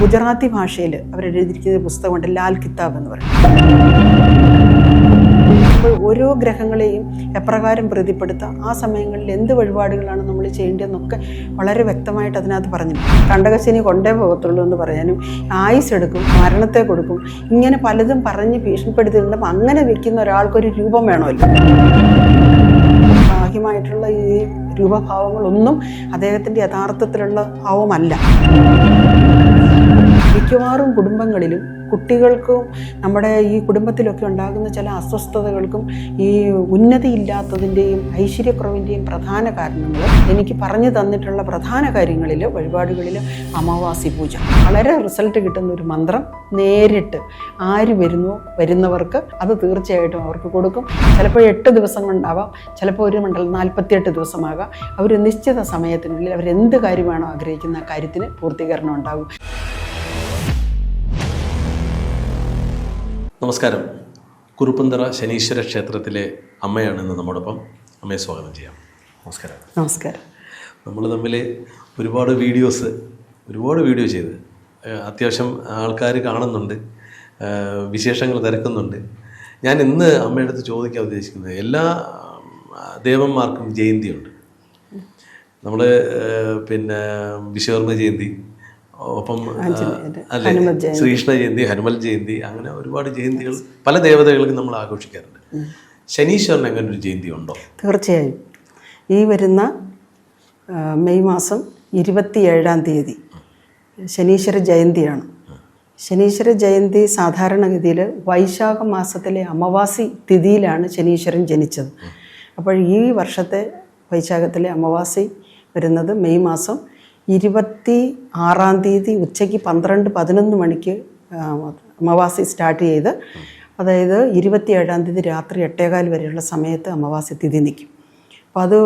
ഗുജറാത്തി ഭാഷയിൽ അവരെഴുതിയിരിക്കുന്ന പുസ്തകമുണ്ട് ലാൽ കിതാബ് എന്ന് പറയുന്നത്. ഓരോ ഗ്രഹങ്ങളെയും എപ്രകാരം പ്രതിപ്പെടുത്താം ആ സമയങ്ങളിൽ എന്ത് വഴിപാടുകളാണ് നമ്മൾ ചെയ്യേണ്ടതെന്നൊക്കെ വളരെ വ്യക്തമായിട്ട് അതിനകത്ത് പറഞ്ഞു കണ്ടകശനി കൊണ്ടേ പോകത്തുള്ളൂ എന്ന് പറയാനും ആയുസ് എടുക്കും മരണത്തെ കൊടുക്കും ഇങ്ങനെ പലതും പറഞ്ഞ് ഭീഷണിപ്പെടുത്തിയിട്ടുണ്ടും. അങ്ങനെ വെക്കുന്ന ഒരാൾക്കൊരു രൂപം വേണമല്ലോ. ബാഹ്യമായിട്ടുള്ള ഈ രൂപഭാവങ്ങളൊന്നും അദ്ദേഹത്തിന്റെ യഥാർത്ഥത്തിലുള്ള ഭാവമല്ല. മിക്കവാറും കുടുംബങ്ങളിലും കുട്ടികൾക്കും നമ്മുടെ ഈ കുടുംബത്തിലൊക്കെ ഉണ്ടാകുന്ന ചില അസ്വസ്ഥതകൾക്കും ഈ ഉന്നതിയില്ലാത്തതിന്റെയും ഐശ്വര്യക്കുറവിന്റെയും പ്രധാന കാരണങ്ങൾ എനിക്ക് പറഞ്ഞു തന്നിട്ടുള്ള പ്രധാന കാര്യങ്ങളിൽ വഴിപാടുകളിൽ അമാവാസി പൂജ. വളരെ റിസൾട്ട് കിട്ടുന്ന ഒരു മന്ത്രം നേരിട്ട് ആര് വരുന്നു വരുന്നവർക്ക് അത് തീർച്ചയായിട്ടും അവർക്ക് കൊടുക്കും. ചിലപ്പോൾ എട്ട് ദിവസം കൊണ്ടാവാം ചിലപ്പോൾ ഒരു മണ്ഡലം നാൽപ്പത്തിയെട്ട് ദിവസമാകാം. അവർ നിശ്ചിത സമയത്തിനുള്ളിൽ അവരെന്ത് കാര്യമാണോ ആഗ്രഹിക്കുന്ന കാര്യത്തിന് പൂർത്തീകരണം ഉണ്ടാകും നമസ്കാരം. കുറുപ്പന്തറ ശനീശ്വര ക്ഷേത്രത്തിലെ അമ്മയാണ് ഇന്ന് നമ്മോടൊപ്പം. അമ്മയെ സ്വാഗതം ചെയ്യാം. നമസ്കാരം. നമസ്കാരം. നമ്മൾ തമ്മിൽ ഒരുപാട് വീഡിയോസ് ഒരുപാട് വീഡിയോ ചെയ്ത്. അത്യാവശ്യം ആൾക്കാർ കാണുന്നുണ്ട്. വിശേഷങ്ങൾ തിരക്കുന്നുണ്ട്. ഞാൻ ഇന്ന് അമ്മയുടെ അടുത്ത് ചോദിക്കാൻ ഉദ്ദേശിക്കുന്നത് എല്ലാ ദേവന്മാർക്കും ജയന്തിയുണ്ട്. നമ്മൾ പിന്നെ വിശ്വകർമ്മ ജയന്തി ഒപ്പം അല്ലേ. ശ്രീകൃഷ്ണ ജയന്തി ഹനുമൽ ജയന്തി അങ്ങനെ ഒരുപാട് ജയന്തികൾ പല ദേവതകൾക്കും നമ്മൾ ആഘോഷിക്കാറുണ്ട്. ശനീശ്വരൻ അങ്ങനെ ഒരു ജയന്തി ഉണ്ടോ? തീർച്ചയായും. ഈ വരുന്ന മെയ് മാസം ഇരുപത്തിയേഴാം തീയതി ശനീശ്വര ജയന്തിയാണ്. ശനീശ്വര ജയന്തി സാധാരണഗതിയിൽ വൈശാഖ മാസത്തിലെ അമാവാസി തിഥിയിലാണ് ശനീശ്വരൻ ജനിച്ചത്. അപ്പോൾ ഈ വർഷത്തെ വൈശാഖത്തിലെ അമാവാസി വരുന്നത് മെയ് മാസം ഇരുപത്തി ആറാം തീയതി ഉച്ചയ്ക്ക് പന്ത്രണ്ട് പതിനൊന്ന് മണിക്ക് അമാവാസി സ്റ്റാർട്ട് ചെയ്ത് അതായത് ഇരുപത്തിയേഴാം തീയതി രാത്രി എട്ടേകാൽ വരെയുള്ള സമയത്ത് അമാവാസി തിഥി നിൽക്കും. അപ്പോൾ അത്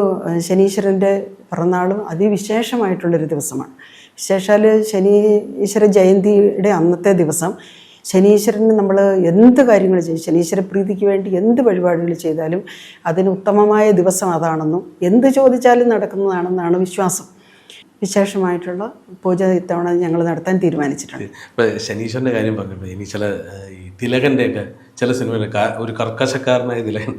ശനീശ്വരന്റെ പിറന്നാളും അതിവിശേഷമായിട്ടുള്ളൊരു ദിവസമാണ്. വിശേഷാൽ ശനീശ്വര ജയന്തിയുടെ അന്നത്തെ ദിവസം ശനീശ്വരന് നമ്മൾ എന്ത് കാര്യങ്ങൾ ചെയ്യും? ശനീശ്വര പ്രീതിക്ക് വേണ്ടി എന്ത് വഴിപാടുകൾ ചെയ്താലും അതിന് ഉത്തമമായ ദിവസം അതാണെന്നും എന്ത് ചോദിച്ചാലും നടക്കുന്നതാണെന്നാണ് വിശ്വാസം. വിശേഷമായിട്ടുള്ള പൂജ ഇത്തവണ ഞങ്ങൾ നടത്താൻ തീരുമാനിച്ചിട്ടുണ്ട്. ഇപ്പം ശനീശ്വരന്റെ കാര്യം പറഞ്ഞപ്പോൾ ഇനി ചില ഈ തിലകന്റെയൊക്കെ ചില സിനിമയിൽ ഒരു കർക്കശക്കാരനായ തിലകൻ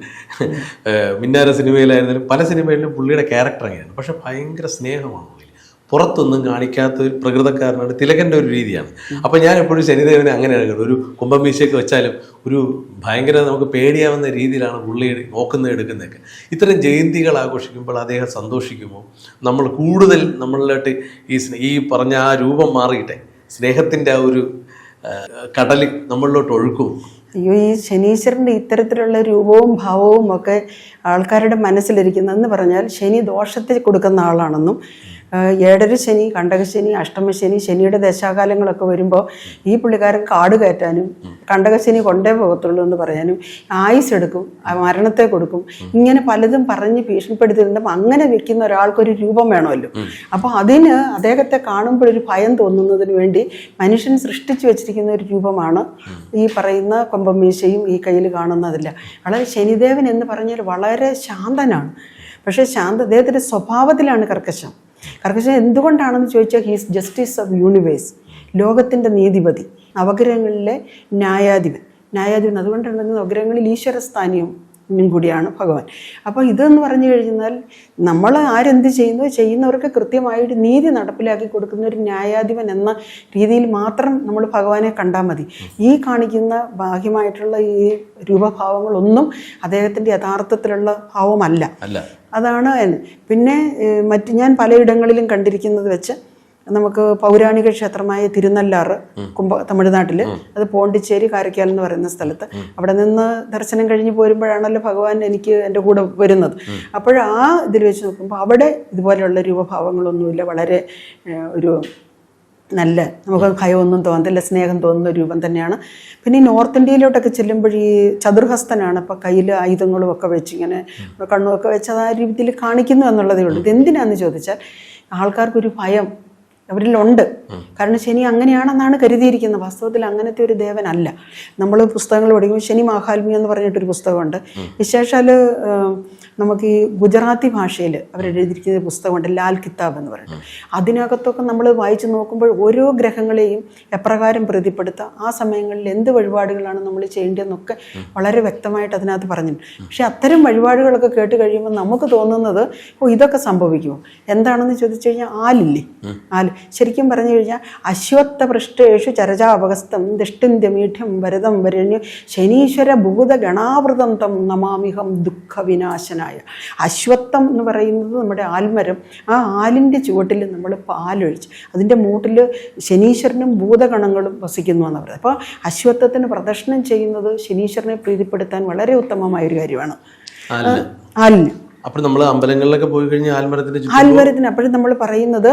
മിന്നാര സിനിമയിലായിരുന്നാലും പല സിനിമയിലും പുള്ളിയുടെ ക്യാരക്ടർ അങ്ങനെയാണ് പക്ഷെ ഭയങ്കര സ്നേഹമാണ്. പുറത്തൊന്നും കാണിക്കാത്ത ഒരു പ്രകൃതക്കാരനാണ് തിലകന്റെ ഒരു രീതിയാണ്. അപ്പോൾ ഞാൻ എപ്പോഴും ശനിദേവനെ അങ്ങനെയാണ് കണ്ടത്. ഒരു കുംഭമീശയൊക്കെ വെച്ചാലും ഒരു ഭയങ്കര നമുക്ക് പേടിയാവുന്ന രീതിയിലാണ് പുള്ളി നോക്കുന്നത് എടുക്കുന്നതൊക്കെ. ഇത്തരം ജയന്തികൾ ആഘോഷിക്കുമ്പോൾ അദ്ദേഹം സന്തോഷിക്കുമോ? നമ്മൾ കൂടുതൽ നമ്മളിലോട്ട് ഈ ഈ പറഞ്ഞ ആ രൂപം മാറിയിട്ടെ? സ്നേഹത്തിന്റെ ആ ഒരു കടൽ നമ്മളിലോട്ട് ഒഴുക്കും. അയ്യോ ഈ ശനീശ്വരന്റെ ഇത്തരത്തിലുള്ള രൂപവും ഭാവവും ഒക്കെ ആൾക്കാരുടെ മനസ്സിലിരിക്കുന്നതെന്ന് പറഞ്ഞാൽ ശനി ദോഷത്തിൽ കൊടുക്കുന്ന ആളാണെന്നും ഏഴര ശനി കണ്ടകശനി അഷ്ടമശനി ശനിയുടെ ദശാകാലങ്ങളൊക്കെ വരുമ്പോൾ ഈ പുള്ളിക്കാരൻ കാട് കയറ്റാനും കണ്ടകശനി കൊണ്ടേ പോകത്തുള്ളൂ എന്ന് പറയാനും ആയുസ് എടുക്കും മരണത്തെ കൊടുക്കും. ഇങ്ങനെ പലതും പറഞ്ഞ് ഭീഷണിപ്പെടുത്തിയിട്ടുണ്ട് അങ്ങനെ വെക്കുന്ന ഒരാൾക്കൊരു രൂപം വേണമല്ലോ. അപ്പോൾ അതിന് അദ്ദേഹത്തെ കാണുമ്പോൾ ഒരു ഭയം തോന്നുന്നതിന് വേണ്ടി മനുഷ്യൻ സൃഷ്ടിച്ചു വെച്ചിരിക്കുന്ന ഒരു രൂപമാണ് ഈ പറയുന്ന കൊമ്പമീശയും ഈ കയ്യിൽ കാണുന്നതില്ല. വളരെ ശനിദേവൻ എന്ന് പറഞ്ഞാൽ വളരെ ശാന്തനാണ്. പക്ഷേ ശാന്ത അദ്ദേഹത്തിന്റെ സ്വഭാവത്തിലാണ് കർക്കശം. കർക്കശം എന്തുകൊണ്ടാണെന്ന് ചോദിച്ചാൽ ഹീസ് ജസ്റ്റിസ് ഓഫ് യൂണിവേഴ്സ് ലോകത്തിന്റെ നീതിപതി നവഗ്രഹങ്ങളിലെ ന്യായാധിപൻ. ന്യായാധിപൻ അതുകൊണ്ടാണ് നവഗ്രഹങ്ങളിൽ ഈശ്വരസ്ഥാനീയം ും കൂടിയാണ് ഭഗവാൻ. അപ്പോൾ ഇതെന്ന് പറഞ്ഞു കഴിഞ്ഞാൽ നമ്മൾ ആരെന്ത് ചെയ്യുന്നു? ചെയ്യുന്നവർക്ക് കൃത്യമായിട്ട് നീതി നടപ്പിലാക്കി കൊടുക്കുന്ന ഒരു ന്യായാധിപൻ എന്ന രീതിയിൽ മാത്രം നമ്മൾ ഭഗവാനെ കണ്ടാൽ മതി. ഈ കാണിക്കുന്ന ബാഹ്യമായിട്ടുള്ള ഈ രൂപഭാവങ്ങളൊന്നും അദ്ദേഹത്തിന്റെ യഥാർത്ഥത്തിലുള്ള ഭാവമല്ല. അതാണ് പിന്നെ മറ്റ് ഞാൻ പലയിടങ്ങളിലും കണ്ടിരിക്കുന്നത് വെച്ച് നമുക്ക് പൗരാണിക ക്ഷേത്രമായ തിരുനല്ലാറ് കുംഭ തമിഴ്നാട്ടിൽ അത് പോണ്ടിച്ചേരി കാരക്കാൽ എന്ന് പറയുന്ന സ്ഥലത്ത്. അവിടെ നിന്ന് ദർശനം കഴിഞ്ഞ് പോരുമ്പോഴാണല്ലോ ഭഗവാൻ എനിക്ക് എന്റെ കൂടെ വരുന്നത്. അപ്പോൾ ആ ഇതിൽ വെച്ച് നോക്കുമ്പോൾ അവിടെ ഇതുപോലെയുള്ള രൂപഭാവങ്ങളൊന്നുമില്ല. വളരെ ഒരു നല്ല നമുക്ക് ഭയമൊന്നും തോന്നത്തില്ല സ്നേഹം തോന്നുന്ന രൂപം തന്നെയാണ്. പിന്നെ ഈ നോർത്ത് ഇന്ത്യയിലോട്ടൊക്കെ ചെല്ലുമ്പോൾ ഈ ചതുർഹസ്തനാണ്. ഇപ്പം കയ്യിൽ ആയുധങ്ങളും ഒക്കെ വെച്ച് ഇങ്ങനെ കണ്ണുമൊക്കെ വെച്ച് അത് ആ രീതിയിൽ കാണിക്കുന്നു എന്നുള്ളതേ ഉള്ളൂ. ഇത് എന്തിനാന്ന് ചോദിച്ചാൽ ആൾക്കാർക്കൊരു ഭയം അവരിലുണ്ട്. കാരണം ശനി അങ്ങനെയാണെന്നാണ് കരുതിയിരിക്കുന്നത്. വാസ്തവത്തിൽ അങ്ങനത്തെ ഒരു ദേവനല്ല. നമ്മൾ പുസ്തകങ്ങൾ പഠിക്കുമ്പോൾ ശനി മഹാത്മ്യം എന്ന് പറഞ്ഞിട്ടൊരു പുസ്തകമുണ്ട്. വിശേഷാൽ നമുക്ക് ഈ ഗുജറാത്തി ഭാഷയിൽ അവരെഴുതിയിരിക്കുന്ന പുസ്തകമുണ്ട് ലാൽ കിതാബ് എന്ന് പറയുന്നത് അതിനകത്തൊക്കെ നമ്മൾ വായിച്ചു നോക്കുമ്പോൾ ഓരോ ഗ്രഹങ്ങളെയും എപ്രകാരം പ്രതിപ്പെടുത്തുക ആ സമയങ്ങളിൽ എന്ത് വഴിപാടുകളാണ് നമ്മൾ ചെയ്യേണ്ടതെന്നൊക്കെ വളരെ വ്യക്തമായിട്ട് അതിനകത്ത് പറഞ്ഞിട്ടുണ്ട്. പക്ഷേ അത്തരം വഴിപാടുകളൊക്കെ കേട്ട് കഴിയുമ്പോൾ നമുക്ക് തോന്നുന്നത് ഓ ഇതൊക്കെ സംഭവിക്കുമോ? എന്താണെന്ന് ചോദിച്ചു കഴിഞ്ഞാൽ ആലില്ലേ? ആൽ ശരിക്കും പറഞ്ഞു കഴിഞ്ഞാൽ അശ്വത്ഥ പൃഷ്ടേഷു ചരചാപകസ്തം ദിഷ്ടിന്ത്യമീഠ്യം വരദം വരണ്യം ശനീശ്വര ഭൂത ഗണാവൃതം തം നമാമിഹം ദുഃഖവിനാശനായ. അശ്വത്ഥം എന്ന് പറയുന്നത് നമ്മുടെ ആൽമരം ആ ആലിന്റെ ചുവട്ടിൽ നമ്മൾ പാലൊഴിച്ച് അതിന്റെ മൂട്ടിൽ ശനീശ്വരനും ഭൂതഗണങ്ങളും വസിക്കുന്നു എന്ന് പറയുന്നത്. അപ്പോൾ അശ്വത്ഥത്തിന് പ്രദർശനം ചെയ്യുന്നത് ശനീശ്വരനെ പ്രീതിപ്പെടുത്താൻ വളരെ ഉത്തമമായ ഒരു കാര്യമാണ് ആലിന് അപ്പോൾ നമ്മൾ അമ്പലങ്ങളിലൊക്കെ പോയി കഴിഞ്ഞാൽ ആൽമരത്തിന്റെ ആൽമരത്തിന് അപ്പോഴും നമ്മൾ പറയുന്നത്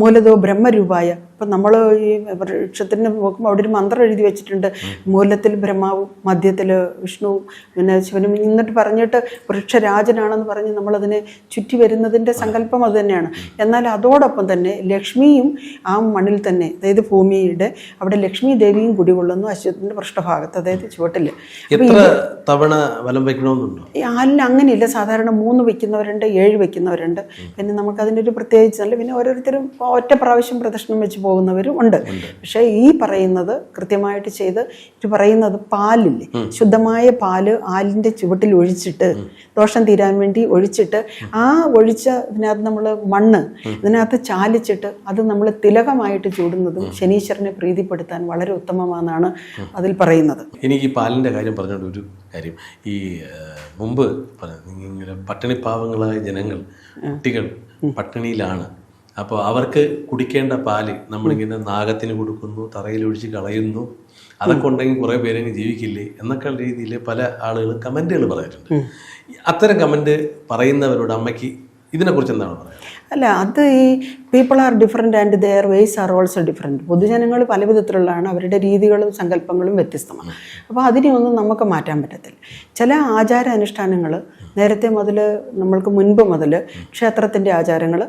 മൂലതോ ബ്രഹ്മരൂപായ. ഇപ്പം നമ്മൾ ഈ വൃക്ഷത്തിന് നോക്കുമ്പോൾ അവിടെ ഒരു മന്ത്രം എഴുതി വെച്ചിട്ടുണ്ട്. മൂലത്തിൽ ബ്രഹ്മാവും മധ്യത്തിൽ വിഷ്ണുവും പിന്നെ ശിവനും എന്നിട്ട് പറഞ്ഞിട്ട് വൃക്ഷരാജനാണെന്ന് പറഞ്ഞ് നമ്മളതിനെ ചുറ്റി വരുന്നതിന്റെ സങ്കല്പം അത് തന്നെയാണ്. എന്നാൽ അതോടൊപ്പം തന്നെ ലക്ഷ്മിയും ആ മണ്ണിൽ തന്നെ അതായത് ഭൂമിയുടെ അവിടെ ലക്ഷ്മി ദേവിയും കുടികൊള്ളുന്നു അശ്വത്തിന്റെ പൃഷ്ഠഭാഗത്ത് അതായത് ചുവട്ടിൽ. എത്ര തവണ വലം വയ്ക്കണമെന്നുണ്ടോ? ആലിന് അങ്ങനെയില്ല. സാധാരണ മൂന്ന് വെക്കുന്നവരുണ്ട് ഏഴ് വെക്കുന്നവരുണ്ട്. പിന്നെ നമുക്ക് അതിന്റെ ഒരു പ്രത്യേകിച്ചല്ല പിന്നെ ഓരോരുത്തരും ഒറ്റ പ്രാവശ്യം പ്രദക്ഷിണം വെച്ച് പോകുന്നവരും ഉണ്ട്. പക്ഷേ ഈ പറയുന്നത് കൃത്യമായിട്ട് ചെയ്ത് ഇത് പറയുന്നത് പാലില്ലേ? ശുദ്ധമായ പാൽ ആലിന്റെ ചുവട്ടിൽ ഒഴിച്ചിട്ട് ദോഷം തീരാൻ വേണ്ടി ഒഴിച്ചിട്ട് ആ ഒഴിച്ച ഇതിനകത്ത് നമ്മൾ മണ്ണ് ഇതിനകത്ത് ചാലിച്ചിട്ട് അത് നമ്മൾ തിലകമായിട്ട് ചൂടുന്നതും ശനീശ്വരനെ പ്രീതിപ്പെടുത്താൻ വളരെ ഉത്തമമാണെന്നാണ് അതിൽ പറയുന്നത്. എനിക്ക് ഈ പാലിന്റെ കാര്യം പറഞ്ഞുകൊണ്ട് ഒരു കാര്യം. ഈ മുമ്പ് ഇങ്ങനെ പട്ടിണി പാവങ്ങളായ ജനങ്ങൾ കുട്ടികൾ പട്ടിണിയിലാണ്. അപ്പോൾ അവർക്ക് കുടിക്കേണ്ട പാൽ നമ്മളിങ്ങനെ നാഗത്തിന് കൊടുക്കുന്നു തറയിലൊഴിച്ച് കളയുന്നു. അതൊക്കെ ഉണ്ടെങ്കിൽ കുറേ പേരെങ്കിൽ ജീവിക്കില്ലേ എന്നൊക്കെ രീതിയിൽ പല ആളുകൾ കമന്റുകൾ പറഞ്ഞിട്ടുണ്ട് അത്തരം കമന്റ് പറയുന്നവരോട് അമ്മയ്ക്ക് ഇതിനെക്കുറിച്ച് എന്താണ് പറയുക അല്ല അത് ഈ people are different and their ways are also different പൊതുജനങ്ങൾ പല വിധത്തിലുള്ളതാണ് അവരുടെ രീതികളും സങ്കല്പങ്ങളും വ്യത്യസ്തമാണ്. അപ്പോൾ അതിനെയൊന്നും നമുക്ക് മാറ്റാൻ പറ്റത്തില്ല. ചില ആചാര അനുഷ്ഠാനങ്ങൾ നേരത്തെ മുതൽ നമ്മൾക്ക് മുൻപ് മുതൽ ക്ഷേത്രത്തിന്റെ ആചാരങ്ങൾ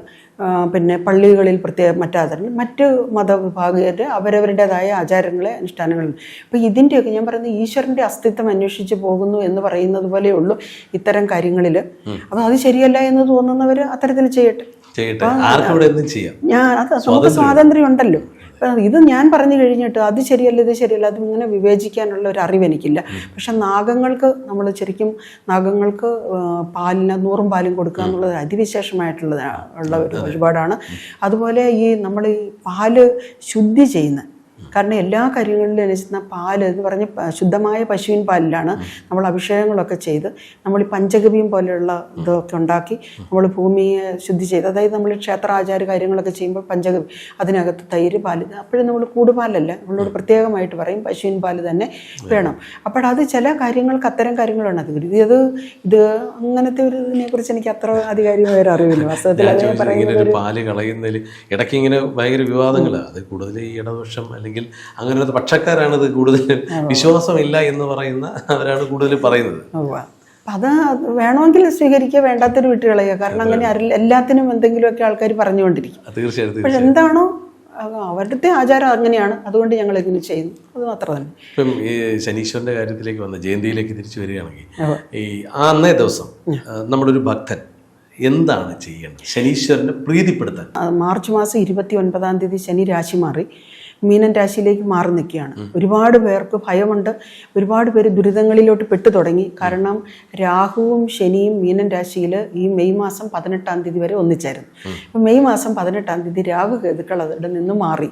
പിന്നെ പള്ളികളിൽ പ്രത്യേക മറ്റാചാരങ്ങൾ മറ്റ് മതവിഭാഗീയർ അവരവരുടേതായ ആചാരങ്ങളെ അനുഷ്ഠാനങ്ങളുണ്ട് അപ്പോൾ ഇതിന്റെയൊക്കെ ഞാൻ പറയുന്നത് ഈശ്വരന്റെ അസ്തിത്വം അന്വേഷിച്ച് പോകുന്നു എന്ന് പറയുന്നത് പോലെയുള്ളൂ ഇത്തരം കാര്യങ്ങളിൽ അപ്പോൾ അത് ശരിയല്ല എന്ന് തോന്നുന്നവർ അത്തരത്തിൽ ചെയ്യട്ടെ. ചെയ്യട്ടെ? ആർക്കും ഇവിടെ എന്തും ചെയ്യാം. ഞാൻ അത് നമുക്ക് സ്വാതന്ത്ര്യം. ഉണ്ടല്ലോ ഇത് ഞാൻ പറഞ്ഞു കഴിഞ്ഞിട്ട് അത് ശരിയല്ല ഇത് ശരിയല്ല. അത് ഇങ്ങനെ വിവേചിക്കാനുള്ള ഒരു അറിവ് എനിക്കില്ല. പക്ഷെ നാഗങ്ങൾക്ക് നമ്മൾ ശരിക്കും നാഗങ്ങൾക്ക് പാലിന് നൂറും പാലും കൊടുക്കുക എന്നുള്ളത് അതിവിശേഷമായിട്ടുള്ള ഉള്ള ഒരു വഴിപാടാണ് അതുപോലെ ഈ നമ്മൾ ഈ പാൽ ശുദ്ധി ചെയ്യുന്ന കാരണം എല്ലാ കാര്യങ്ങളിലും ലഭിക്കുന്ന പാൽ എന്ന് പറഞ്ഞ ശുദ്ധമായ പശുവിൻ പാലിലാണ് നമ്മൾ അഭിഷേകങ്ങളൊക്കെ ചെയ്ത് നമ്മൾ ഈ പഞ്ചഗവ്യം പോലെയുള്ള ഇതൊക്കെ ഉണ്ടാക്കി നമ്മൾ ഭൂമിയെ ശുദ്ധി ചെയ്ത് അതായത് നമ്മൾ ക്ഷേത്രാചാര കാര്യങ്ങളൊക്കെ ചെയ്യുമ്പോൾ പഞ്ചഗവ്യം അതിനകത്ത് തൈര് പാൽ അപ്പോഴും നമ്മൾ കൂടുപാലല്ല. നമ്മളോട് പ്രത്യേകമായിട്ട് പറയും പശുവിൻ പാൽ തന്നെ വേണം. അപ്പോൾ അത് ചില കാര്യങ്ങൾക്ക് അത്തരം കാര്യങ്ങളാണ്. അത് ഇത് ഇത് അങ്ങനത്തെ ഒരു ഇതിനെ കുറിച്ച് എനിക്ക് അത്ര അധികാരികമായ ഒരു അറിവില്ല. വാസ്തവത്തിൽ പറയുന്നത് പാൽ കളയുന്നതിൽ ഇടയ്ക്ക് ഇങ്ങനെ ഭയങ്കര വിവാദങ്ങളാണ് അത് കൂടുതൽ ഈ ഇടതുപക്ഷം അല്ലെങ്കിൽ അങ്ങനത്തെ പക്ഷക്കാരാണ് ഇത് കൂടുതൽ വിശ്വാസമില്ല എന്ന് പറയുന്ന അവരാണ് കൂടുതൽ പറയുന്നത്. അത് വേണമെങ്കിൽ സ്വീകരിക്കുക വേണ്ടാത്തൊരു വിട്ടുകളയുക കാരണം അങ്ങനെ എല്ലാത്തിനും എന്തെങ്കിലുമൊക്കെ ആൾക്കാർ പറഞ്ഞുകൊണ്ടിരിക്കും. തീർച്ചയായിട്ടും പക്ഷെ എന്താണോ അവരുടെ ആചാരം അങ്ങനെയാണ്. അതുകൊണ്ട് ഞങ്ങൾ ഇങ്ങനെ ചെയ്യുന്നു. അത് മാത്രം തന്നെ. ഇപ്പം ഈ ശനീശ്വരന്റെ കാര്യത്തിലേക്ക് വന്ന ജയന്തിയിലേക്ക് തിരിച്ചു വരികയാണെങ്കിൽ ഈ ആ അന്നേ ദിവസം നമ്മുടെ ഒരു ഭക്തൻ എന്താണ് ചെയ്യേണ്ടത്? ശനീശ്വരനെ പ്രീതിപ്പെടുത്താൻ. മാർച്ച് മാസം ഇരുപത്തി ഒൻപതാം തീയതി ശനി രാശി മാറി. മീനൻ രാശിയിലേക്ക് മാറി നിൽക്കുകയാണ്. ഒരുപാട് പേർക്ക് ഭയമുണ്ട്. ഒരുപാട് പേര് ദുരിതങ്ങളിലോട്ട് പെട്ടു തുടങ്ങി. കാരണം രാഹുവും ശനിയും മീനൻ രാശിയിൽ ഈ മെയ് മാസം പതിനെട്ടാം തീയതി വരെ ഒന്നിച്ചായിരുന്നു. അപ്പം മെയ് മാസം പതിനെട്ടാം തീയതി രാഹു കേതുക്കൾ അവിടെ നിന്ന് മാറി.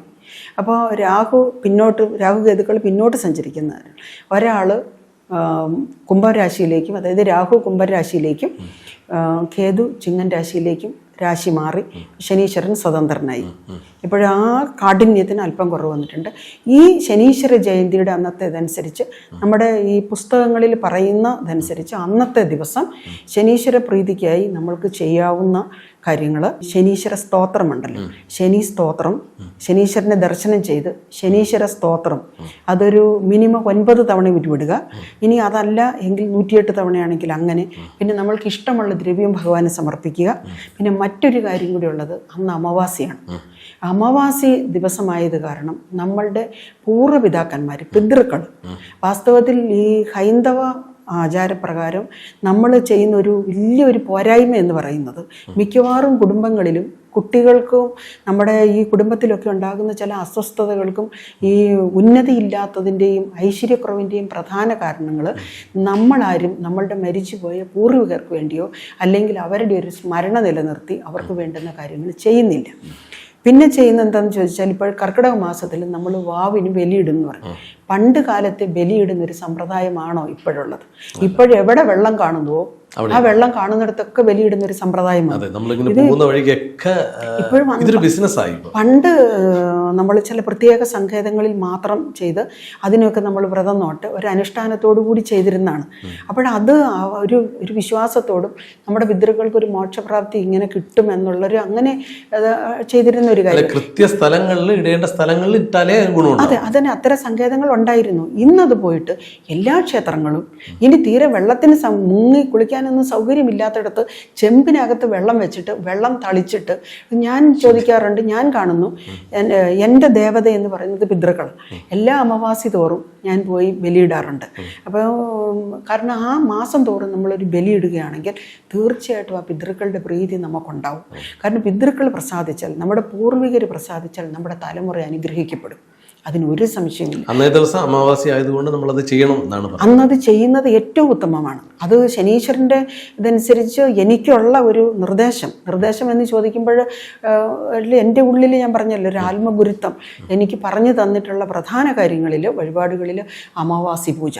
അപ്പോൾ രാഹു പിന്നോട്ട് രാഹു കേതുക്കൾ പിന്നോട്ട് സഞ്ചരിക്കുന്നവരാണ്. ഒരാൾ കുംഭരാശിയിലേക്കും അതായത് രാഹു കുംഭരാശിയിലേക്കും കേതു ചിങ്ങൻ രാശിയിലേക്കും രാശി മാറി ശനീശ്വരൻ സ്വതന്ത്രനായി. ഇപ്പോൾ ആ കാഠിന്യത്തിന് അല്പം കുറവ് വന്നിട്ടുണ്ട്. ഈ ശനീശ്വര ജയന്തിയുടെ അന്നത്തെ ഇതനുസരിച്ച് നമ്മുടെ ഈ പുസ്തകങ്ങളിൽ പറയുന്നതനുസരിച്ച് അന്നത്തെ ദിവസം ശനീശ്വര പ്രീതിക്കായി നമ്മൾക്ക് ചെയ്യാവുന്ന കാര്യങ്ങൾ ശനീശ്വര സ്തോത്രമുണ്ടല്ലോ. ശനി സ്തോത്രം ശനീശ്വരനെ ദർശനം ചെയ്ത് ശനീശ്വര സ്തോത്രം. അതൊരു മിനിമം ഒൻപത് തവണ ഉരുവിടുക ഇനി അതല്ല എങ്കിൽ നൂറ്റിയെട്ട് തവണയാണെങ്കിൽ അങ്ങനെ. പിന്നെ നമ്മൾക്ക് ഇഷ്ടമുള്ള ദ്രവ്യം ഭഗവാനെ സമർപ്പിക്കുക. പിന്നെ മറ്റൊരു കാര്യം കൂടി ഉള്ളത് അന്ന് അമാവാസിയാണ്. അമാവാസി ദിവസമായത് കാരണം നമ്മളുടെ പൂർവപിതാക്കന്മാർ പിതൃക്കൾ വാസ്തവത്തിൽ ഈ ഹൈന്ദവ ആചാരപ്രകാരം നമ്മൾ ചെയ്യുന്ന ഒരു വലിയൊരു പോരായ്മ എന്ന് പറയുന്നത് മിക്കവാറും കുടുംബങ്ങളിലും കുട്ടികൾക്കും നമ്മുടെ ഈ കുടുംബത്തിലൊക്കെ ഉണ്ടാകുന്ന ചില അസ്വസ്ഥതകൾക്കും ഈ ഉന്നതിയില്ലാത്തതിന്റെയും ഐശ്വര്യക്കുറവിന്റെയും പ്രധാന കാരണങ്ങൾ നമ്മളാരും നമ്മളുടെ മരിച്ചുപോയ പൂർവികർക്ക് വേണ്ടിയോ അല്ലെങ്കിൽ അവരുടെ ഒരു സ്മരണ നിലനിർത്തി അവർക്ക് വേണ്ടുന്ന കാര്യങ്ങൾ ചെയ്യുന്നില്ല. പിന്നെ ചെയ്യുന്ന എന്താണെന്ന് ചോദിച്ചാൽ ഇപ്പോൾ കർക്കിടക മാസത്തിൽ നമ്മൾ വാവിന് ബലിയിടുന്നു പറയും. പണ്ട് കാലത്തെ ബലിയിടുന്ന ഒരു സമ്പ്രദായമാണോ ഇപ്പോഴുള്ളത്? ഇപ്പോഴെവിടെ വെള്ളം കാണുന്നുവോ? ആ വെള്ളം കാണുന്നിടത്തൊക്കെ ബലിയിടുന്ന ഒരു സമ്പ്രദായമാണ് പണ്ട് നമ്മൾ ചില പ്രത്യേക സങ്കേതങ്ങളിൽ മാത്രം ചെയ്ത് അതിനൊക്കെ നമ്മൾ വ്രതം നോട്ട് ഒരു അനുഷ്ഠാനത്തോടു കൂടി ചെയ്തിരുന്നതാണ്. അപ്പോഴത് ഒരു ഒരു വിശ്വാസത്തോടും നമ്മുടെ പിതൃക്കൾക്ക് ഒരു മോക്ഷപ്രാപ്തി ഇങ്ങനെ കിട്ടും എന്നുള്ളൊരു അങ്ങനെ ചെയ്തിരുന്ന ഒരു കാര്യം. കൃത്യ സ്ഥലങ്ങളിൽ ഇടേണ്ട സ്ഥലങ്ങളിൽ ഇട്ടാലേ അതെ അതിന് അത്തരം സങ്കേതങ്ങൾ ഉണ്ടായിരുന്നു. ഇന്നത് പോയിട്ട് എല്ലാ ക്ഷേത്രങ്ങളും ഇനി തീരെ വെള്ളത്തിന് മുങ്ങി കുളിക്കാനൊന്നും സൗകര്യമില്ലാത്തിടത്ത് ചെമ്പിനകത്ത് വെള്ളം വെച്ചിട്ട് വെള്ളം തളിച്ചിട്ട് ഞാൻ ചോദിക്കാറുണ്ട് ഞാൻ കാണുന്നു എന്റെ ദേവത എന്ന് പറയുന്നത് പിതൃക്കൾ. എല്ലാ അമാവാസി തോറും ഞാൻ പോയി ബലിയിടാറുണ്ട്. അപ്പോൾ കാരണം ആ മാസം തോറും നമ്മളൊരു ബലിയിടുകയാണെങ്കിൽ തീർച്ചയായിട്ടും ആ പിതൃക്കളുടെ പ്രീതി നമുക്കുണ്ടാവും. കാരണം പിതൃക്കൾ പ്രസാദിച്ചാൽ നമ്മുടെ പൂർവികർ പ്രസാദിച്ചാൽ നമ്മുടെ തലമുറ അനുഗ്രഹിക്കപ്പെടും. അതിന് ഒരു സംശയമില്ല അന്നേ ദിവസം അമാവാസി ആയതുകൊണ്ട് നമ്മൾ അത് ചെയ്യണം എന്നാണ് അന്നത് ചെയ്യുന്നത് ഏറ്റവും ഉത്തമമാണ്. അത് ശനീശ്വരന്റെ ഇതനുസരിച്ച് എനിക്കുള്ള ഒരു നിർദ്ദേശം. നിർദ്ദേശം എന്ന് ചോദിക്കുമ്പോൾ എന്റെ ഉള്ളിൽ ഞാൻ പറഞ്ഞല്ലോ ഒരു ആത്മഗുരുത്വം. എനിക്ക് പറഞ്ഞു തന്നിട്ടുള്ള പ്രധാന കാര്യങ്ങളിൽ വഴിപാടുകളിൽ അമാവാസി പൂജ.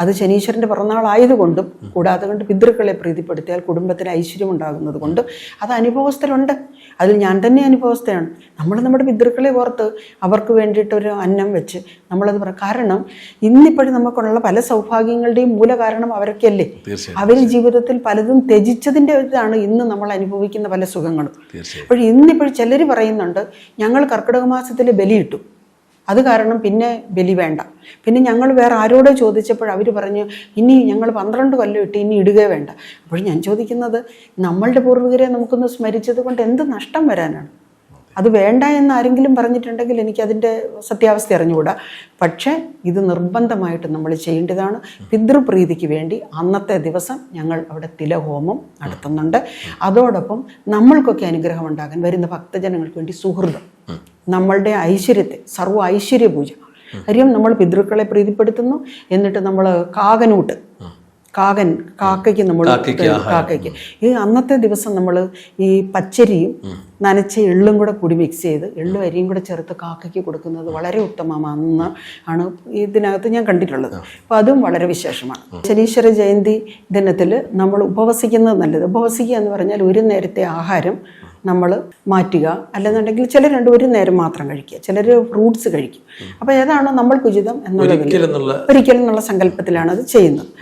അത് ശനീശ്വരന്റെ പിറന്നാളായതുകൊണ്ടും കൂടാതെ കൊണ്ട് പിതൃക്കളെ പ്രീതിപ്പെടുത്തിയാൽ കുടുംബത്തിന് ഐശ്വര്യം ഉണ്ടാകുന്നത് കൊണ്ടും അത് അനുഭവസ്ഥരുണ്ട്. അതിൽ ഞാൻ തന്നെ അനുഭവസ്ഥയാണ് നമ്മൾ നമ്മുടെ പിതൃക്കളെ ഓർത്ത് അവർക്ക് വേണ്ടിയിട്ടൊരു അന്നം വെച്ച് നമ്മളത് പറ കാരണം ഇന്നിപ്പോഴും നമുക്കുള്ള പല സൗഭാഗ്യങ്ങളുടെയും മൂല കാരണം അവരൊക്കെയല്ലേ അവർ ജീവിതത്തിൽ പലതും ത്യജിച്ചതിന്റെ ഇതാണ് ഇന്ന് നമ്മൾ അനുഭവിക്കുന്ന പല സുഖങ്ങളും. അപ്പോൾ ഇന്നിപ്പോൾ ചിലർ പറയുന്നുണ്ട് ഞങ്ങൾ കർക്കിടക മാസത്തിൽ ബലിയിട്ടു. അത് കാരണം പിന്നെ ബലി വേണ്ട. പിന്നെ ഞങ്ങൾ വേറെ ആരോടോ ചോദിച്ചപ്പോൾ അവർ പറഞ്ഞു ഇനി ഞങ്ങൾ പന്ത്രണ്ട് കൊല്ലം ഇട്ട് ഇനി ഇടുകയേ വേണ്ട. അപ്പോൾ ഞാൻ ചോദിക്കുന്നത് നമ്മളുടെ പൂർവികരെ നമുക്കൊന്ന് സ്മരിച്ചത് കൊണ്ട് എന്ത് നഷ്ടം വരാനാണ്? അത് വേണ്ട എന്ന് ആരെങ്കിലും പറഞ്ഞിട്ടുണ്ടെങ്കിൽ എനിക്കതിന്റെ സത്യാവസ്ഥ അറിഞ്ഞുകൂടാ. പക്ഷേ ഇത് നിർബന്ധമായിട്ട് നമ്മൾ ചെയ്യേണ്ടതാണ്. പിതൃപ്രീതിക്ക് വേണ്ടി അന്നത്തെ ദിവസം ഞങ്ങൾ അവിടെ തിലഹോമം നടത്തുന്നുണ്ട്. അതോടൊപ്പം നമ്മൾക്കൊക്കെ അനുഗ്രഹം ഉണ്ടാകാൻ വരുന്ന ഭക്തജനങ്ങൾക്ക് വേണ്ടി സുഹൃതം. നമ്മളുടെ ഐശ്വര്യത്തെ സർവ ഐശ്വര്യ പൂജ. കാര്യം നമ്മൾ പിതൃക്കളെ പ്രീതിപ്പെടുത്തുന്നു എന്നിട്ട് നമ്മൾ കാകനൂട്ട്. കാകൻ കാക്കയ്ക്ക് നമ്മൾ കാക്കയ്ക്ക് ഈ അന്നത്തെ ദിവസം നമ്മൾ ഈ പച്ചരിയും നനച്ച എള്ളും കൂടെ കൂടി മിക്സ് ചെയ്ത് എള്ളും അരിയും കൂടെ ചേർത്ത് കാക്കയ്ക്ക് കൊടുക്കുന്നത് വളരെ ഉത്തമമാണെന്ന് ആണ് ഇതിനകത്ത് ഞാൻ കണ്ടിട്ടുള്ളത്. അപ്പോൾ അതും വളരെ വിശേഷമാണ്. ശനീശ്വര ജയന്തി ദിനത്തിൽ നമ്മൾ ഉപവസിക്കുന്നത് നല്ലത്. ഉപവസിക്കുക എന്ന് പറഞ്ഞാൽ ഒരു നേരത്തെ ആഹാരം നമ്മൾ മാറ്റുക. അല്ലെന്നുണ്ടെങ്കിൽ ചിലരുണ്ട് ഒരു നേരം മാത്രം കഴിക്കുക. ചിലർ ഫ്രൂട്ട്സ് കഴിക്കും. അപ്പോൾ ഏതാണോ നമ്മൾക്ക് ഉചിതം എന്നുള്ള ഒരിക്കലും എന്നുള്ള സങ്കല്പത്തിലാണ് അത് ചെയ്യുന്നത്.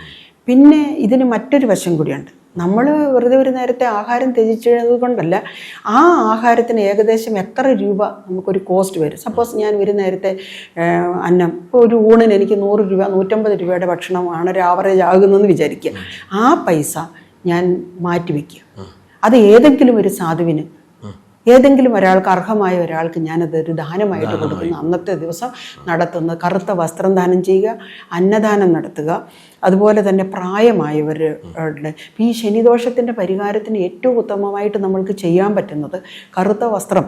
പിന്നെ ഇതിന് മറ്റൊരു വശം കൂടിയുണ്ട്. നമ്മൾ വെറുതെ ഒരു നേരത്തെ ആഹാരം ത്യജിച്ചത് കൊണ്ടല്ല ആ ആഹാരത്തിന് ഏകദേശം എത്ര രൂപ നമുക്കൊരു കോസ്റ്റ് വരും. സപ്പോസ് ഞാൻ ഒരു നേരത്തെ അന്നം ഇപ്പോൾ ഒരു ഊണിന് എനിക്ക് നൂറ് രൂപ നൂറ്റമ്പത് രൂപയുടെ ഭക്ഷണമാണ് ഒരു ആവറേജ് ആകുന്നതെന്ന് വിചാരിക്കുക. ആ പൈസ ഞാൻ മാറ്റിവെക്കുക. അത് ഏതെങ്കിലും ഒരു സാധുവിന് ഏതെങ്കിലും ഒരാൾക്ക് അർഹമായ ഒരാൾക്ക് ഞാനത് ഒരു ദാനമായിട്ട് കൊടുക്കുന്നു. അന്നത്തെ ദിവസം നടത്തുന്ന കറുത്ത വസ്ത്രം ദാനം ചെയ്യുക അന്നദാനം നടത്തുക അതുപോലെ തന്നെ പ്രായമായവരുടെ ഈ ശനിദോഷത്തിന്റെ പരിഹാരത്തിന് ഏറ്റവും ഉത്തമമായിട്ട് നമ്മൾക്ക് ചെയ്യാൻ പറ്റുന്നത് കറുത്ത വസ്ത്രം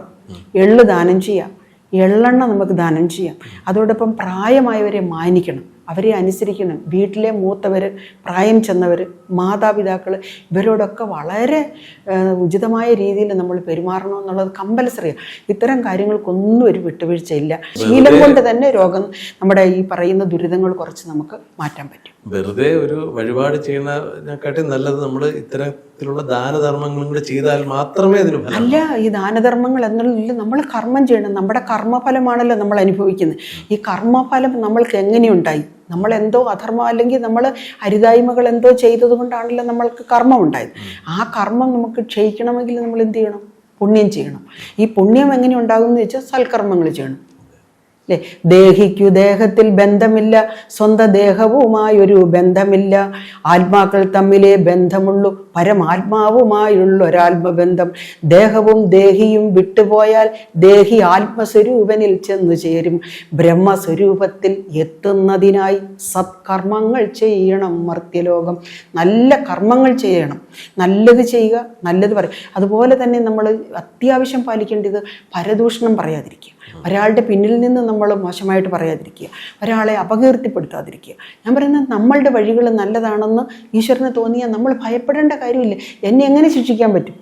എള്ള് ദാനം ചെയ്യാം എള്ളെണ്ണ നമുക്ക് ദാനം ചെയ്യാം. അതോടൊപ്പം പ്രായമായവരെ മാനിക്കണം. അവരെ അനുസരിക്കണം. വീട്ടിലെ മൂത്തവർ പ്രായം ചെന്നവർ മാതാപിതാക്കൾ ഇവരോടൊക്കെ വളരെ ഉചിതമായ രീതിയിൽ നമ്മൾ പെരുമാറണം എന്നുള്ളത് കമ്പൽസറിയാണ് ഇത്തരം കാര്യങ്ങൾക്കൊന്നും ഒരു വിട്ടുവീഴ്ചയില്ല. ശീലം കൊണ്ട് തന്നെ രോഗം നമ്മുടെ ഈ പറയുന്ന ദുരിതങ്ങൾ കുറച്ച് നമുക്ക് മാറ്റാൻ പറ്റും. വെറുതെ ഒരു വഴിപാട് ചെയ്യുന്നതിനെക്കാട്ടി നല്ലത് നമ്മൾ ഇത്തരം ദാനധർമ്മങ്ങളും കൂടി ചെയ്താൽ മാത്രമേ അല്ല ഈ ദാനധർമ്മങ്ങൾ എന്നുള്ളതിൽ നമ്മൾ കർമ്മം ചെയ്യണം. നമ്മുടെ കർമ്മഫലമാണല്ലോ നമ്മൾ അനുഭവിക്കുന്നത്. ഈ കർമ്മഫലം നമ്മൾക്ക് എങ്ങനെയുണ്ടായി നമ്മൾ എന്തോ അധർമ്മം അല്ലെങ്കിൽ നമ്മൾ അരുതായ്മകൾ എന്തോ ചെയ്തത് കൊണ്ടാണല്ലോ നമ്മൾക്ക് കർമ്മം ഉണ്ടായത്. ആ കർമ്മം നമുക്ക് ക്ഷയിക്കണമെങ്കിൽ നമ്മൾ എന്ത് ചെയ്യണം? പുണ്യം ചെയ്യണം. ഈ പുണ്യം എങ്ങനെ ഉണ്ടാകുമെന്ന് വെച്ചാൽ സൽക്കർമ്മങ്ങൾ ചെയ്യണം. അല്ലേ ദേഹിക്കു ദേഹത്തിൽ ബന്ധമില്ല സ്വന്തം ദേഹവുമായൊരു ബന്ധമില്ല. ആത്മാക്കൾ തമ്മിലേ ബന്ധമുള്ളൂ പരമാത്മാവുമായുള്ള ഒരാത്മബന്ധം. ദേഹവും ദേഹിയും വിട്ടുപോയാൽ ദേഹി ആത്മസ്വരൂപനിൽ ചെന്നു ചേരും. ബ്രഹ്മസ്വരൂപത്തിൽ എത്തുന്നതിനായി സത്കർമ്മങ്ങൾ ചെയ്യണം മർത്യലോകം. നല്ല കർമ്മങ്ങൾ ചെയ്യണം. നല്ലത് ചെയ്യുക നല്ലത് പറയുക അതുപോലെ തന്നെ നമ്മൾ അത്യാവശ്യം പാലിക്കേണ്ടത് പരദൂഷണം പറയാതിരിക്കുക. ഒരാളുടെ പിന്നിൽ നിന്ന് നമ്മൾ മോശമായിട്ട് പറയാതിരിക്കുക ഒരാളെ അപകീർത്തിപ്പെടുത്താതിരിക്കുക. ഞാൻ പറയുന്നത് നമ്മളുടെ വഴികൾ നല്ലതാണെന്ന് ഈശ്വരന് തോന്നിയാൽ നമ്മൾ ഭയപ്പെടേണ്ട കാര്യമില്ല. എന്നെ എങ്ങനെ ശിക്ഷിക്കാൻ പറ്റും?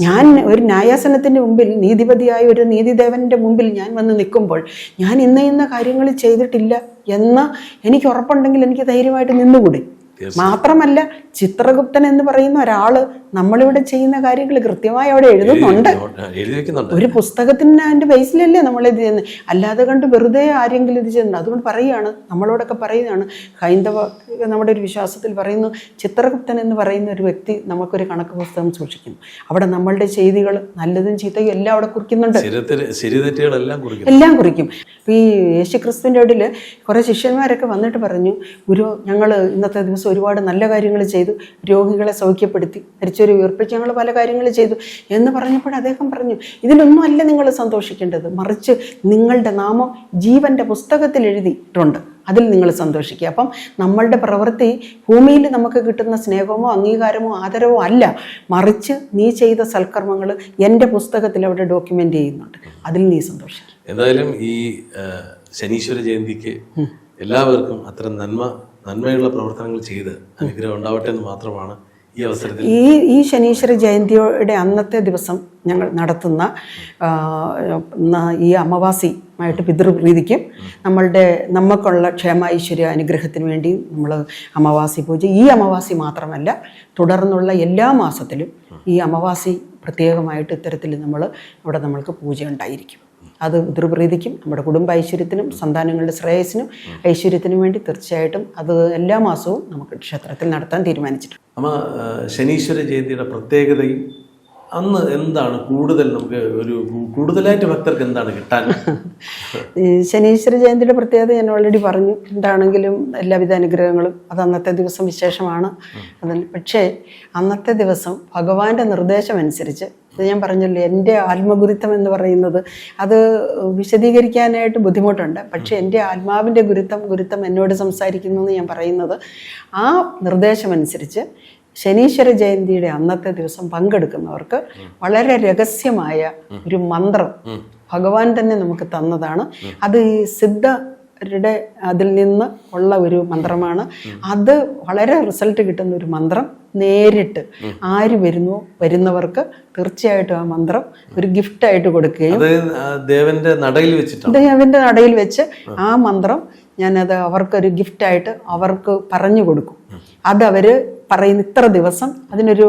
ഞാൻ ഒരു ന്യായാസനത്തിന്റെ മുമ്പിൽ നീതിപതിയായ ഒരു നീതിദേവന്റെ മുമ്പിൽ ഞാൻ വന്ന് നിൽക്കുമ്പോൾ ഞാൻ ഇന്ന ഇന്ന കാര്യങ്ങൾ ചെയ്തിട്ടില്ല എന്ന് എനിക്ക് ഉറപ്പുണ്ടെങ്കിൽ എനിക്ക് ധൈര്യമായിട്ട് നിന്നുകൂടെ. മാത്രമല്ല ചിത്രഗുപ്തൻ എന്ന് പറയുന്ന ഒരാൾ നമ്മളിവിടെ ചെയ്യുന്ന കാര്യങ്ങൾ കൃത്യമായി അവിടെ എഴുതുന്നുണ്ട്. ഒരു പുസ്തകത്തിന് അതിന്റെ ബേസിലല്ലേ നമ്മൾ ഇത് ചെയ്യുന്നത്. അല്ലാതെ കണ്ട് വെറുതെ ആരെങ്കിലും ഇത് ചെയ്യുന്നുണ്ട്. അതുകൊണ്ട് പറയുകയാണ് നമ്മളോടൊക്കെ പറയുകയാണ്. ഹൈന്ദവ നമ്മുടെ ഒരു വിശ്വാസത്തിൽ പറയുന്നു ചിത്രഗുപ്തൻ എന്ന് പറയുന്ന ഒരു വ്യക്തി നമുക്കൊരു കണക്ക് പുസ്തകം സൂക്ഷിക്കുന്നു. അവിടെ നമ്മളുടെ ചെയ്തികൾ നല്ലതും ചീത്തയും എല്ലാം അവിടെ കുറിക്കുന്നുണ്ട്. എല്ലാം കുറിക്കും. ഈ യേശുക്രിസ്തുവിന്റെ ഇടയിൽ കുറേ ശിഷ്യന്മാരൊക്കെ വന്നിട്ട് പറഞ്ഞു ഗുരു ഞങ്ങൾ ഇന്നത്തെ ദിവസം ഒരുപാട് നല്ല കാര്യങ്ങൾ ചെയ്തു. രോഗികളെ സൗഖ്യപ്പെടുത്തി. മരിച്ചവരെ ഉയർപ്പിച്ച് ഞങ്ങൾ പല കാര്യങ്ങൾ ചെയ്തു എന്ന് പറഞ്ഞപ്പോൾ അദ്ദേഹം പറഞ്ഞു ഇതിലൊന്നും അല്ല നിങ്ങൾ സന്തോഷിക്കേണ്ടത്. മറിച്ച് നിങ്ങളുടെ നാമം ജീവന്റെ പുസ്തകത്തിൽ എഴുതിയിട്ടുണ്ട്. അതിൽ നിങ്ങൾ സന്തോഷിക്കുക. അപ്പം നമ്മളുടെ പ്രവൃത്തി ഭൂമിയിൽ നമുക്ക് കിട്ടുന്ന സ്നേഹമോ അംഗീകാരമോ ആദരവോ അല്ല. മറിച്ച് നീ ചെയ്ത സൽക്കർമ്മങ്ങൾ എന്റെ പുസ്തകത്തിൽ അവിടെ ഡോക്യുമെന്റ് ചെയ്യുന്നുണ്ട്. അതിൽ നീ സന്തോഷിക്കുക എന്തായാലും ഈ ശനീശ്വര ജയന്തിക്ക് എല്ലാവർക്കും അത്ര നന്മ നന്മയുള്ള പ്രവർത്തനങ്ങൾ ചെയ്ത് അനുഗ്രഹം ഉണ്ടാവട്ടെ എന്ന് മാത്രമാണ് ഈ ഈ ശനീശ്വര ജയന്തിയുടെ അന്നത്തെ ദിവസം ഞങ്ങൾ നടത്തുന്ന ഈ അമാവാസി ആയിട്ട് പിതൃപ്രീതിക്കും നമ്മളുടെ നമുക്കുള്ള ക്ഷേമ ഐശ്വര്യ അനുഗ്രഹത്തിന് വേണ്ടി നമ്മൾ അമാവാസി പൂജ ഈ അമാവാസി മാത്രമല്ല തുടർന്നുള്ള എല്ലാ മാസത്തിലും ഈ അമാവാസി പ്രത്യേകമായിട്ട് ഇത്തരത്തിൽ നമ്മൾ ഇവിടെ നമ്മൾക്ക് പൂജ ഉണ്ടായിരിക്കും. അത് ദുർപ്രീതിക്കും നമ്മുടെ കുടുംബ ഐശ്വര്യത്തിനും സന്താനങ്ങളുടെ ശ്രേയസിനും ഐശ്വര്യത്തിനും വേണ്ടി തീർച്ചയായിട്ടും അത് എല്ലാ മാസവും നമുക്ക് ക്ഷേത്രത്തിൽ നടത്താൻ തീരുമാനിച്ചിട്ടുണ്ട്. അമ്മ ആ, ശനീശ്വര ജയന്തിയുടെ പ്രത്യേകതയും അന്ന് എന്താണ് കൂടുതൽ നമുക്ക് ഒരു കൂടുതലായിട്ട് ഭക്തർക്ക് എന്താണ് കിട്ടാൻ? ഈ ശനീശ്വര ജയന്തിയുടെ പ്രത്യേകത ഞാൻ ഓൾറെഡി പറഞ്ഞു. എന്താണെങ്കിലും എല്ലാവിധ അനുഗ്രഹങ്ങളും അത് അന്നത്തെ ദിവസം വിശേഷമാണ്. അതിൽ പക്ഷേ അന്നത്തെ ദിവസം ഭഗവാന്റെ നിർദ്ദേശം അനുസരിച്ച് ഇത് ഞാൻ പറഞ്ഞല്ലോ എന്റെ ആത്മഗുരുത്വം എന്ന് പറയുന്നത് അത് വിശദീകരിക്കാനായിട്ട് ബുദ്ധിമുട്ടുണ്ട്. പക്ഷേ എന്റെ ആത്മാവിന്റെ ഗുരുത്വം ഗുരുത്വം എന്നോട് സംസാരിക്കുന്നു എന്ന് ഞാൻ പറയുന്നത് ആ നിർദ്ദേശമനുസരിച്ച് ശനീശ്വര ജയന്തിയുടെ അന്നത്തെ ദിവസം പങ്കെടുക്കുന്നവർക്ക് വളരെ രഹസ്യമായ ഒരു മന്ത്രം ഭഗവാൻ തന്നെ നമുക്ക് തന്നതാണ്. അത് ഈ സിദ്ധരുടെ അതിൽ നിന്ന് ഉള്ള ഒരു മന്ത്രമാണ്. അത് വളരെ റിസൾട്ട് കിട്ടുന്ന ഒരു മന്ത്രം നേരിട്ട് ആര് വരുന്നു വരുന്നവർക്ക് തീർച്ചയായിട്ടും ആ മന്ത്രം ഒരു ഗിഫ്റ്റ് ആയിട്ട് കൊടുക്കുകയും ദേവന്റെ നടയിൽ വെച്ചിട്ട് ദേവന്റെ നടയിൽ വെച്ച് ആ മന്ത്രം ഞാനത് അവർക്കൊരു ഗിഫ്റ്റായിട്ട് അവർക്ക് പറഞ്ഞു കൊടുക്കും. അതവർ പറയുന്ന ഇത്ര ദിവസം അതിനൊരു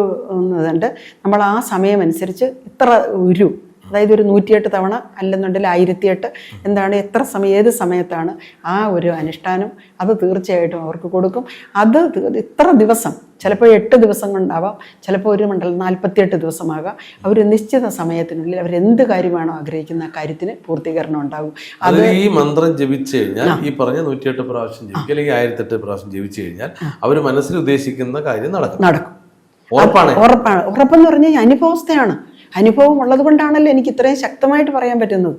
ഇതുണ്ട്. നമ്മൾ ആ സമയമനുസരിച്ച് ഇത്ര ഒരു അതായത് ഒരു നൂറ്റിയെട്ട് തവണ അല്ലെന്നുണ്ടെങ്കിൽ ആയിരത്തിയെട്ട്. എന്താണ് എത്ര സമയം ഏത് സമയത്താണ് ആ ഒരു അനുഷ്ഠാനം അത് തീർച്ചയായിട്ടും അവർക്ക് കൊടുക്കും. അത് ഇത്ര ദിവസം ചിലപ്പോൾ എട്ട് ദിവസം കൊണ്ടാവാം ചിലപ്പോൾ ഒരു മണ്ഡലം നാൽപ്പത്തിയെട്ട് ദിവസമാകാം. അവർ നിശ്ചിത സമയത്തിനുള്ളിൽ അവർ എന്ത് കാര്യമാണോ ആഗ്രഹിക്കുന്ന കാര്യത്തിന് പൂർത്തീകരണം ഉണ്ടാകും. അത് ഈ മന്ത്രം ജപിച്ചു കഴിഞ്ഞാൽ ഈ പറഞ്ഞ നൂറ്റിയെട്ട് പ്രാവശ്യം ജപിക്കുക അല്ലെങ്കിൽ ആയിരത്തെട്ട് പ്രാവശ്യം ജപിച്ചു കഴിഞ്ഞാൽ അവർ മനസ്സിൽ ഉദ്ദേശിക്കുന്ന കാര്യം നടക്കും. നടക്കും. ഉറപ്പാണ്. ഉറപ്പാണ്. ഉറപ്പെന്ന് പറഞ്ഞാൽ അനുഭവസ്ഥയാണ് അനുഭവം ഉള്ളത് കൊണ്ടാണല്ലോ എനിക്ക് ഇത്രയും ശക്തമായിട്ട് പറയാൻ പറ്റുന്നത്.